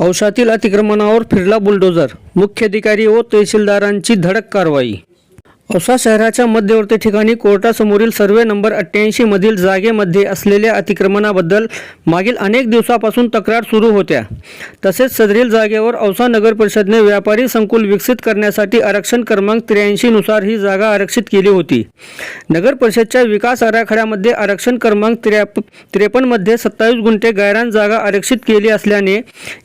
औषधातील अतिक्रमणावर फिरला बुलडोझर. मुख्याधिकारी व तहसीलदारांची धडक कारवाई. औसा शहराच्या मध्यवर्ती ठिकाणी कोर्टासमोरील सर्वे नंबर अठ्ठ्याऐंशी मधील जागेमध्ये असलेल्या अतिक्रमणाबद्दल मागील अनेक दिवसापासून तक्रार सुरू होत्या. तसेच सदरील जागेवर औसा नगर परिषदने व्यापारी संकुल विकसित करण्यासाठी आरक्षण क्रमांक त्र्याऐंशी नुसार ही जागा आरक्षित केली होती. नगर परिषदच्या विकास आराखड्यामध्ये आरक्षण क्रमांक त्र्याप त्रेपन्नमध्ये सत्तावीस गुंठे गायरान जागा आरक्षित केली असल्याने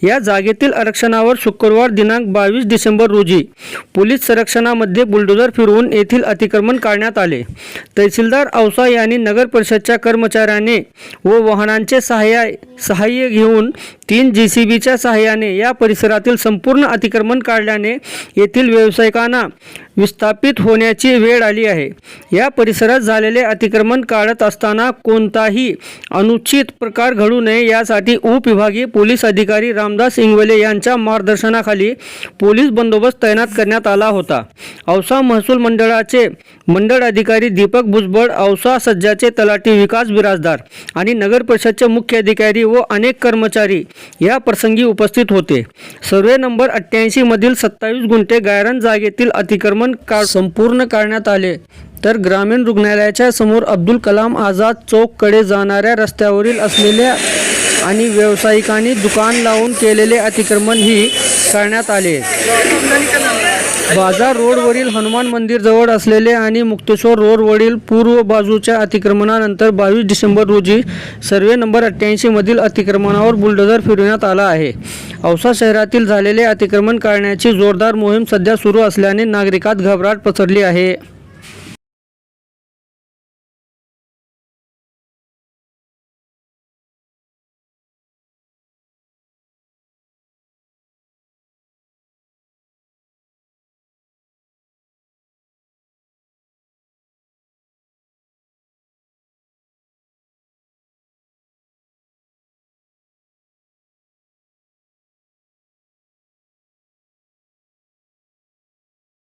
या जागेतील आरक्षणावर शुक्रवार दिनांक बावीस डिसेंबर रोजी पोलीस संरक्षणामध्ये बुलडोझर फिरवून येथील अतिक्रमण काढण्यात आले. तहसीलदार औसा यांनी नगर परिषदच्या कर्मचाऱ्याने व वाहनांचे सहाय्य सहाय्य घेऊन तीन जी सी बीच्या सहाय्याने या परिसरातील संपूर्ण अतिक्रमण काढल्याने येथील व्यावसायिकांना विस्थापित होण्याची वेळ आली आहे. या परिसरात झालेले अतिक्रमण काढत असताना कोणताही अनुचित प्रकार घडू नये यासाठी उपविभागीय पोलीस अधिकारी रामदास इंगवले यांच्या मार्गदर्शनाखाली पोलीस बंदोबस्त तैनात करण्यात आला होता. औसा महसूल मंडळाचे मंडळ अधिकारी दीपक भुजबळ औसा सज्जाचे तलाठी विकास बिराजदार आणि नगर परिषदचे मुख्य अधिकारी व अनेक कर्मचारी या प्रसंगी उपस्थित होते. सर्वे नंबर अठ्ठ्याऐंशी मधील सत्तावीस गुंठे गायरन जागेतील अतिक्रमण का संपूर्ण करण्यात आले. तर ग्रामीण रुग्णालयाच्या समोर अब्दुल कलाम आझाद चौककडे जाणाऱ्या रस्त्यावरील असलेल्या आणि व्यावसायिकांनी दुकान लावून केलेले अतिक्रमण ही करण्यात आले. बाजार रोडवरील हनुमान मंदिर जवळ असलेले आणि मुक्तेश्वर रोडवरील पूर्व बाजूच्या अतिक्रमणानंतर बावीस डिसेंबर रोजी सर्वे नंबर अठ्ठ्याऐंशी मधील अतिक्रमणावर बुलडोझर फिरवण्यात आला आहे. औसा शहरातील झालेले अतिक्रमण करण्याची जोरदार मोहीम सध्या सुरू असल्याने नागरिकात घबराट पसरली आहे.